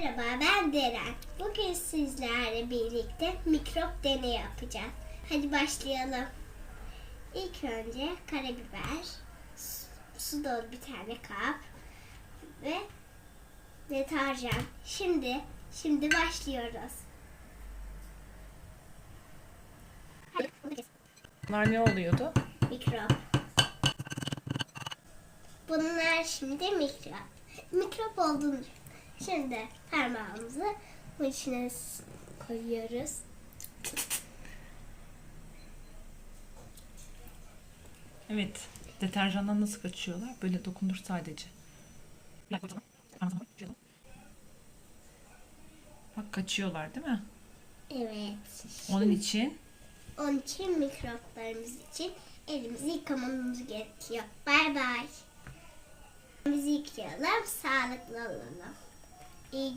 Merhaba ben Deren. Bugün sizlerle birlikte mikrop deneyi yapacağız. Hadi başlayalım. İlk önce karabiber, su- dolu bir tane kap ve deterjan. Şimdi şimdi başlıyoruz. Hadi bunu kes. Bunlar ne oluyordu? Mikrop. Bunlar şimdi mikrop. Mikrop olduğunu. Şimdi parmağımızı bu içine koyuyoruz. Evet. Deterjandan nasıl kaçıyorlar? Böyle dokundur sadece. Bak kaçıyorlar değil mi? Evet. Onun için Onun için mikroplarımız için elimizi yıkamamız gerekiyor. Bay bay. Elimizi yıkayalım, sağlıklı olalım. и